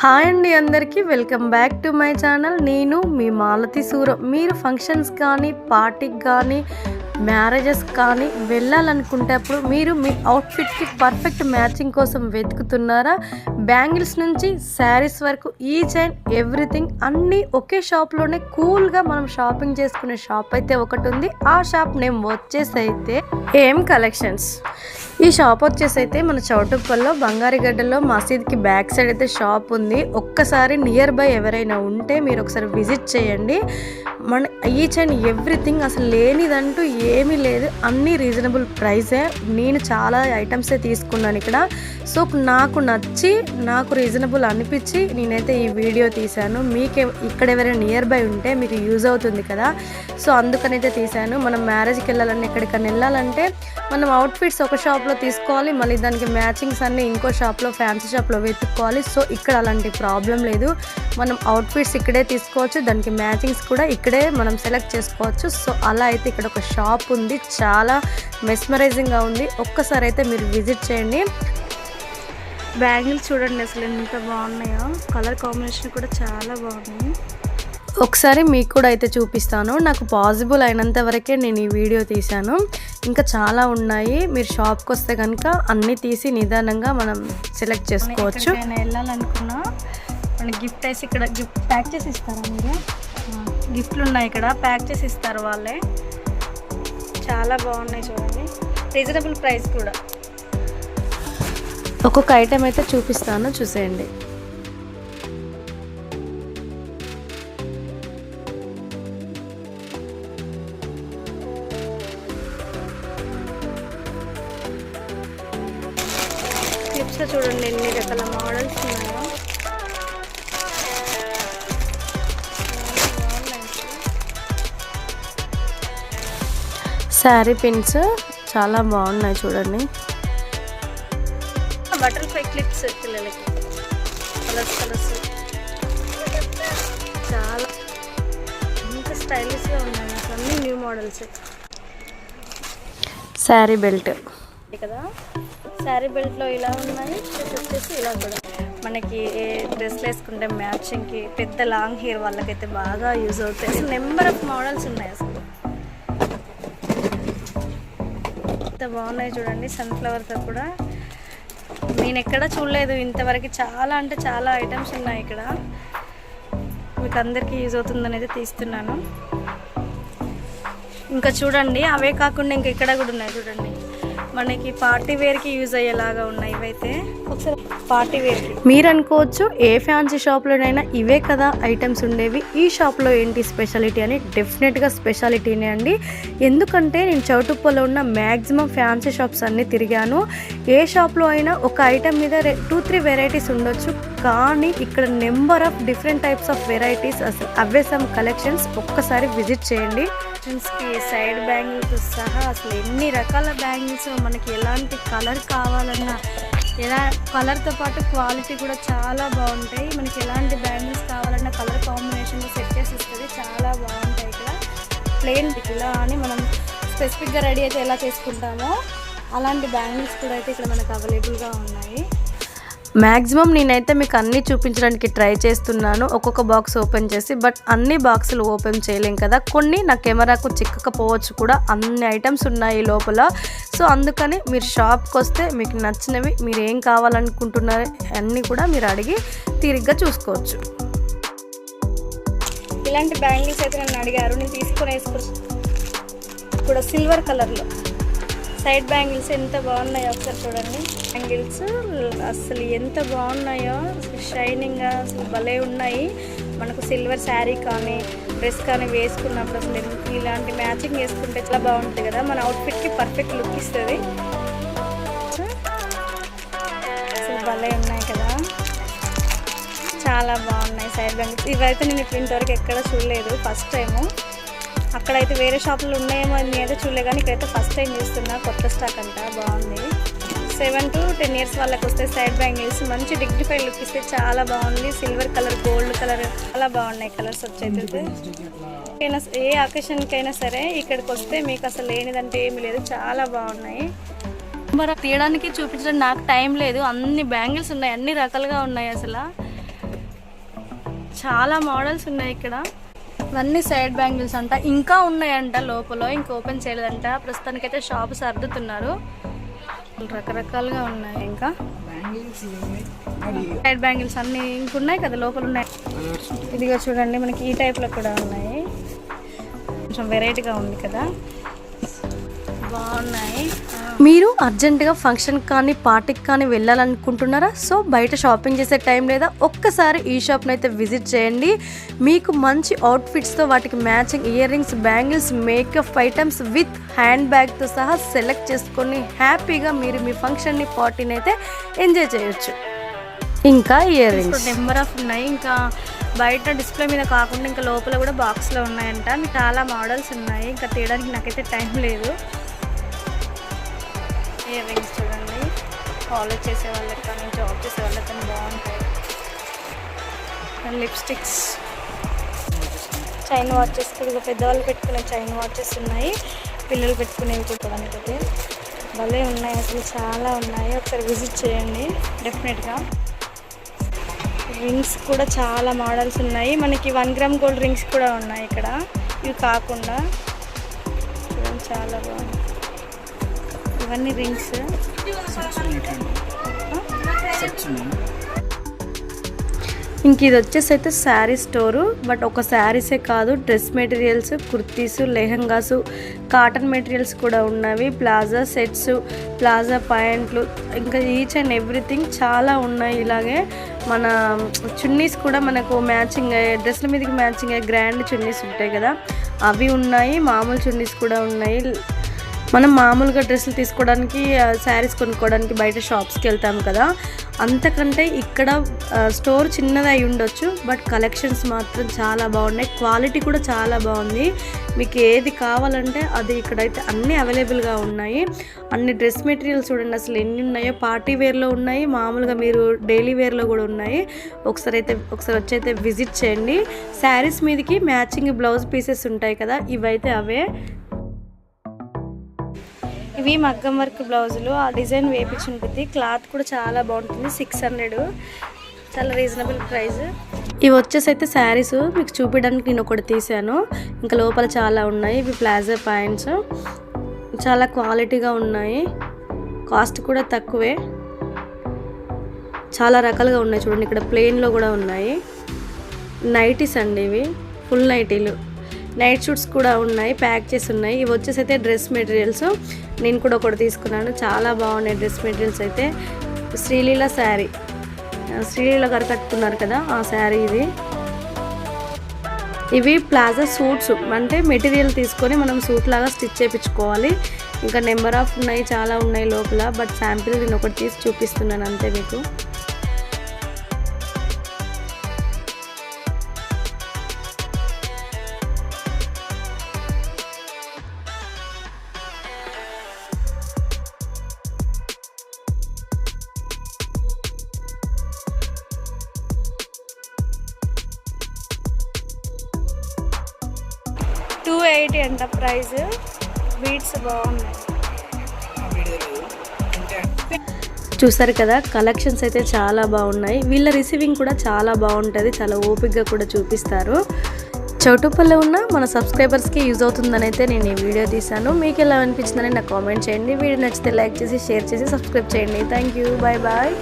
Hi అండి అందరికీ welcome back to my channel. నేను మీ మాలతి సూరం. మీరు ఫంక్షన్స్ కానీ పార్టీకి కానీ మ్యారేజెస్ కానీ వెళ్ళాలనుకునేటప్పుడు మీరు మీ అవుట్ఫిట్కి పర్ఫెక్ట్ మ్యాచింగ్ కోసం వెతుకుతున్నారా? బ్యాంగిల్స్ నుంచి శారీస్ వరకు ఈచ్ అండ్ ఎవ్రీథింగ్ అన్నీ ఒకే షాప్లోనే కూల్గా మనం షాపింగ్ చేసుకునే షాప్ అయితే ఒకటి ఉంది. ఆ షాప్ నేమ్ వచ్చేసి అయితే ఏం కలెక్షన్స్. ఈ షాప్ వచ్చేసి అయితే మన చౌటుప్పల్లో బంగారిగడ్డలో మసీద్కి బ్యాక్ సైడ్ అయితే షాప్ ఉంది. ఒక్కసారి నియర్ బై ఎవరైనా ఉంటే మీరు ఒకసారి విజిట్ చేయండి. మన ఈచ్ అండ్ ఎవ్రీథింగ్ అసలు లేనిదంటూ ఏమీ లేదు. అన్నీ రీజనబుల్ ప్రైసే నేను చాలా ఐటమ్సే తీసుకున్నాను ఇక్కడ. సో నాకు నచ్చి నాకు రీజనబుల్ అనిపించి నేనైతే ఈ వీడియో తీశాను. మీకు ఇక్కడ ఎవరైనా నియర్ బై ఉంటే మీకు యూజ్ అవుతుంది కదా. సో అందుకనైతే తీశాను. మనం మ్యారేజ్కి వెళ్ళాలని ఎక్కడికైనా వెళ్ళాలంటే మనం అవుట్ఫిట్స్ ఒక షాప్లో తీసుకోవాలి. మళ్ళీ దానికి మ్యాచింగ్స్ అన్నీ ఇంకో షాప్లో ఫ్యాన్సీ షాప్లో వెతుక్కోవాలి. సో ఇక్కడ అలాంటి ప్రాబ్లం లేదు. మనం అవుట్ఫిట్స్ ఇక్కడే తీసుకోవచ్చు. దానికి మ్యాచింగ్స్ కూడా ఇక్కడ మనం సెలెక్ట్ చేసుకోవచ్చు. సో అలా అయితే ఇక్కడ ఒక షాప్ ఉంది. చాలా మెస్మరైజింగ్గా ఉంది. ఒక్కసారి అయితే మీరు విజిట్ చేయండి. బ్యాంగిల్స్ చూడండి అసలు ఎంత బాగున్నాయో. కలర్ కాంబినేషన్ కూడా చాలా బాగున్నాయి ఒకసారి మీకు కూడా అయితే చూపిస్తాను. నాకు పాసిబుల్ అయినంత వరకే నేను ఈ వీడియో తీశాను. ఇంకా చాలా ఉన్నాయి. మీరు షాప్కి వస్తే కనుక అన్నీ తీసి నిదానంగా మనం సెలెక్ట్ చేసుకోవచ్చు. వెళ్ళాలనుకున్నా మన గిఫ్ట్ వేసి ఇక్కడ గిఫ్ట్ ప్యాక్ చేసి ఇస్తారా మీరు? గిఫ్ట్లు ఉన్నాయి ఇక్కడ. ప్యాక్ చేసి ఇస్తారు వాళ్ళే. చాలా బాగున్నాయి చూడండి. రీజనబుల్ ప్రైస్ కూడా. ఒక్కొక్క ఐటెం అయితే చూపిస్తాను చూసేయండి. క్లిప్స్ చూడండి ఎన్ని రకాల మోడల్స్ ఉన్నాయో. శారీ పిన్స్ చాలా బాగున్నాయి చూడండి. బటర్ఫ్లై క్లిప్స్ పిల్లలకి? Colours colours. చాలా ఎంత స్టైలిష్గా ఉన్నాయి. అసలు అన్ని న్యూ మోడల్స్ శారీ బెల్ట్. కదా? శారీ బెల్ట్లో ఇలా ఉన్నాయి. ప్లస్ వచ్చేసి ఇలా కూడా. మనకి డ్రెస్లు వేసుకుంటే మ్యాచింగ్కి పెద్ద లాంగ్ హెయిర్ వాళ్ళకైతే బాగా యూజ్ అవుతాయి. నెంబర్ ఆఫ్ మోడల్స్ ఉన్నాయి అసలు. ఎంత బాగున్నాయి చూడండి సన్ఫ్లవర్తో కూడా. నేను ఎక్కడ చూడలేదు ఇంతవరకు చాలా అంటే చాలా ఐటమ్స్ ఉన్నాయి ఇక్కడ. మీకు అందరికీ యూజ్ అవుతుందనేది తీస్తున్నాను. ఇంకా చూడండి అవే కాకుండా ఇంకా ఇక్కడ కూడా ఉన్నాయి చూడండి. మనకి పార్టీ వేర్కి యూజ్ అయ్యేలాగా ఉన్నాయి ఇవైతే. ఒకసారి పార్టీ మీరు అనుకోవచ్చు ఏ ఫ్యాన్సీ షాప్లోనైనా ఇవే కదా ఐటమ్స్ ఉండేవి. ఈ షాప్లో ఏంటి స్పెషాలిటీ అని డెఫినెట్గా స్పెషాలిటీనే అండి. ఎందుకంటే నేను చౌటుప్పలో ఉన్న మ్యాక్సిమం ఫ్యాన్సీ షాప్స్ అన్నీ తిరిగాను. ఏ షాప్లో అయినా ఒక ఐటమ్ మీద టూ త్రీ వెరైటీస్ ఉండొచ్చు. కానీ ఇక్కడ number of different types of varieties అసలు అవే సమ్ కలెక్షన్స్ ఒక్కసారి విజిట్ చేయండి. కి సైడ్ బ్యాంగిల్స్ సహా అసలు ఎన్ని రకాల బ్యాంగిల్స్ మనకి ఎలాంటి కలర్ కావాలన్నా ఎలా కలర్తో పాటు క్వాలిటీ కూడా చాలా బాగుంటాయి. మనకి ఎలాంటి బ్యాంగిల్స్ కావాలన్నా కలర్ కాంబినేషన్లో సెట్ చేసి ఇస్తుంది. చాలా బాగుంటాయి ఇక్కడ. ప్లెయిన్ ఇలా అని మనం స్పెసిఫిక్గా రెడీ అయితే ఎలా చేసుకుంటామో అలాంటి బ్యాంగిల్స్ కూడా అయితే ఇక్కడ మనకు అవైలబుల్గా ఉన్నాయి. మ్యాక్సిమం నేనైతే మీకు అన్నీ చూపించడానికి ట్రై చేస్తున్నాను. ఒక్కొక్క బాక్స్ ఓపెన్ చేసి బట్ అన్ని బాక్సులు ఓపెన్ చేయలేం కదా. కొన్ని నా కెమెరాకు చిక్కకపోవచ్చు కూడా అన్ని ఐటమ్స్ ఉన్నాయి లోపల. సో అందుకని మీరు షాప్కి వస్తే మీకు నచ్చినవి మీరు ఏం కావాలనుకుంటున్నారో అన్నీ కూడా మీరు అడిగి తీరిగ్గా చూసుకోవచ్చు. ఇలాంటి బ్యాంగిల్స్ అయితే నన్ను అడిగారు. నేను తీసుకొని వేసుకున్నాను కూడా సిల్వర్ కలర్లో సైడ్ బ్యాంగిల్స్ ఎంత బాగున్నాయో ఒకసారి చూడండి. యాంగిల్స్ అసలు ఎంత బాగున్నాయో షైనింగ్గా అసలు భలే ఉన్నాయి. మనకు సిల్వర్ శారీ కానీ డ్రెస్ కానీ వేసుకున్నప్పుడు అసలు ఇలాంటి మ్యాచింగ్ వేసుకుంటే చాలా బాగుంటుంది కదా. మన అవుట్ఫిట్కి పర్ఫెక్ట్ లుక్ ఇస్తుంది. అసలు భలే ఉన్నాయి కదా. చాలా బాగున్నాయి సైడ్ బ్యాంగిల్స్ ఇవైతే నేను ఇప్పుడు ఇంతవరకు ఎక్కడ చూడలేదు ఫస్ట్ టైము అక్కడైతే వేరే షాపులు ఉన్నాయేమో అని నేనైతే చూడలే కానీ ఇక్కడైతే ఫస్ట్ టైం చూస్తున్నా. కొత్త స్టాక్ అంట బాగుంది. సెవెన్ టు టెన్ ఇయర్స్ వాళ్ళకి వస్తే సైడ్ బ్యాంగిల్స్ మంచి డిగ్నిఫైడ్ లుక్ ఇస్తే చాలా బాగుంది. సిల్వర్ కలర్ గోల్డ్ కలర్ చాలా బాగున్నాయి కలర్స్ వచ్చేది అయినా ఏ అకేషన్కైనా అయినా సరే ఇక్కడికి వస్తే మీకు అసలు లేనిదంటే ఏమీ లేదు. చాలా బాగున్నాయి. మరి తీయడానికి చూపించడం నాకు టైం లేదు. అన్ని బ్యాంగిల్స్ ఉన్నాయి. అన్ని రకాలుగా ఉన్నాయి అసలు. చాలా మోడల్స్ ఉన్నాయి ఇక్కడ. ఇవన్నీ సైడ్ బ్యాంగిల్స్ అంట. ఇంకా ఉన్నాయంట లోపల. ఇంకా ఓపెన్ చేయలేదంట. ప్రస్తుతానికైతే షాప్ సర్దుతున్నారు రకరకాలుగా ఉన్నాయి ఇంకా. సైడ్ బ్యాంగిల్స్ అన్ని ఇంకున్నాయి కదా లోపల ఉన్నాయి. ఇదిగో చూడండి మనకి ఈ టైప్లో కూడా ఉన్నాయి. కొంచెం వెరైటీగా ఉంది కదా. బాగున్నాయి. మీరు అర్జెంటుగా ఫంక్షన్ కానీ పార్టీకి కానీ వెళ్ళాలనుకుంటున్నారా? సో బయట షాపింగ్ చేసే టైం లేదా ఒక్కసారి ఈ షాప్ని అయితే విజిట్ చేయండి. మీకు మంచి అవుట్ఫిట్స్తో వాటికి matching earrings bangles makeup items with hand బ్యాగ్తో సహా సెలెక్ట్ చేసుకొని హ్యాపీగా మీరు మీ ఫంక్షన్ని పార్టీని అయితే ఎంజాయ్ చేయొచ్చు. ఇంకా ఇయర్ రింగ్స్ నెంబర్ ఆఫ్ ఉన్నాయి. ఇంకా బయట డిస్ప్లే మీద కాకుండా ఇంకా లోపల కూడా బాక్స్లో ఉన్నాయంట. మీకు చాలా మోడల్స్ ఉన్నాయి. ఇంకా తీయడానికి నాకైతే టైం లేదు. ఇయర్ రింగ్స్ చూడండి. కాలేజ్ చేసే వాళ్ళకి కానీ జాబ్ చేసే వాళ్ళకి కానీ బాగుంటాయి. లిప్స్టిక్స్ చైన్ వాచెస్ కూడా పెద్దవాళ్ళు పెట్టుకునే చైన్ వాచెస్ ఉన్నాయి. పిల్లలు పెట్టుకునేవి చూడడానికి భలే ఉన్నాయి అసలు చాలా ఉన్నాయి. ఒకసారి విజిట్ చేయండి డెఫినెట్గా రింగ్స్ కూడా చాలా మోడల్స్ ఉన్నాయి. మనకి వన్ గ్రామ్ గోల్డ్ రింగ్స్ కూడా ఉన్నాయి ఇక్కడ. ఇవి కాకుండా. చాలా బాగుంది ఇవన్నీ రింగ్స్. ఇంక ఇది వచ్చేసి అయితే శారీ స్టోరు బట్ ఒక శారీసే కాదు dress materials kurtis lehengas cotton materials కూడా ఉన్నవి ప్లాజా సెట్స్ ప్లాజా ప్యాంట్లు ఇంకా ఈచ్ అండ్ ఎవ్రీథింగ్ చాలా ఉన్నాయి ఇలాగే. మన చున్నీస్ కూడా మనకు మ్యాచింగ్ డ్రెస్ల మీదకి మ్యాచింగ్ అయ్యే గ్రాండ్ చున్నీస్ ఉంటాయి కదా అవి ఉన్నాయి మామూలు చున్నీస్ కూడా ఉన్నాయి. మనం మామూలుగా డ్రెస్సులు తీసుకోవడానికి శారీస్ కొనుక్కోవడానికి బయట షాప్స్కి వెళ్తాం కదా అంతకంటే ఇక్కడ స్టోర్ చిన్నది అయి ఉండొచ్చు బట్ కలెక్షన్స్ మాత్రం చాలా బాగున్నాయి. క్వాలిటీ కూడా చాలా బాగుంది. మీకు ఏది కావాలంటే అది ఇక్కడైతే అన్నీ అవైలబుల్గా ఉన్నాయి. అన్ని డ్రెస్ మెటీరియల్స్ చూడండి అసలు ఎన్ని ఉన్నాయో పార్టీ వేర్లో ఉన్నాయి మామూలుగా మీరు డైలీ వేర్లో కూడా ఉన్నాయి. ఒకసారి అయితే ఒకసారి వచ్చి అయితే విజిట్ చేయండి. శారీస్ మీదకి మ్యాచింగ్ బ్లౌజ్ పీసెస్ ఉంటాయి కదా ఇవైతే అవే. ఇవి మగ్గం వర్క్ బ్లౌజులు. ఆ డిజైన్ వేపించి ఉంటుంది క్లాత్ కూడా చాలా బాగుంటుంది. Six hundred. చాలా రీజనబుల్ ప్రైస్. ఇవి వచ్చేసి అయితే శారీస్. మీకు చూపించడానికి నేను ఒకటి తీసాను ఇంకా లోపల చాలా ఉన్నాయి. ఇవి ప్లాజో ప్యాంట్స్. చాలా క్వాలిటీగా ఉన్నాయి. కాస్ట్ కూడా తక్కువే. చాలా రకాలుగా ఉన్నాయి చూడండి. ఇక్కడ ప్లెయిన్లో కూడా ఉన్నాయి. నైటీస్ అండి ఇవి. ఫుల్ నైటీలు. నైట్ షూట్స్ కూడా ఉన్నాయి ప్యాక్ చేసి ఉన్నాయి. ఇవి వచ్చేసి అయితే డ్రెస్ మెటీరియల్స్. నేను కూడా ఒకటి తీసుకున్నాను. చాలా బాగున్నాయి డ్రెస్ మెటీరియల్స్ అయితే. శ్రీలీల శారీ. శ్రీలీల గారు కట్టుకున్నారు కదా ఆ శారీ ఇది. ఇవి ప్లాజా సూట్స్. అంటే మెటీరియల్ తీసుకొని మనం సూట్ లాగా స్టిచ్ చేయించుకోవాలి. ఇంకా నెంబర్ ఆఫ్ ఉన్నాయి చాలా ఉన్నాయి లోపల. బట్ శాంపిల్ నేను ఒకటి తీసి చూపిస్తున్నాను అంతే మీకు. ఎయిటీ అంట ప్రైస్ బీట్స్ బాగున్నాయి. చూస్తారు కదా కలెక్షన్స్ అయితే చాలా బాగున్నాయి. వీళ్ళ రిసీవింగ్ కూడా చాలా బాగుంటుంది. చాలా ఓపిక్గా కూడా చూపిస్తారు. చౌటుపల్లి ఉన్న మన సబ్స్క్రైబర్స్కి యూజ్ అవుతుందని అయితే నేను ఈ వీడియో తీశాను. మీకు ఎలా అనిపించిందని నాకు కామెంట్ చేయండి. వీడియో నచ్చితే లైక్ చేసి షేర్ చేసి సబ్స్క్రైబ్ చేయండి. Thank you bye bye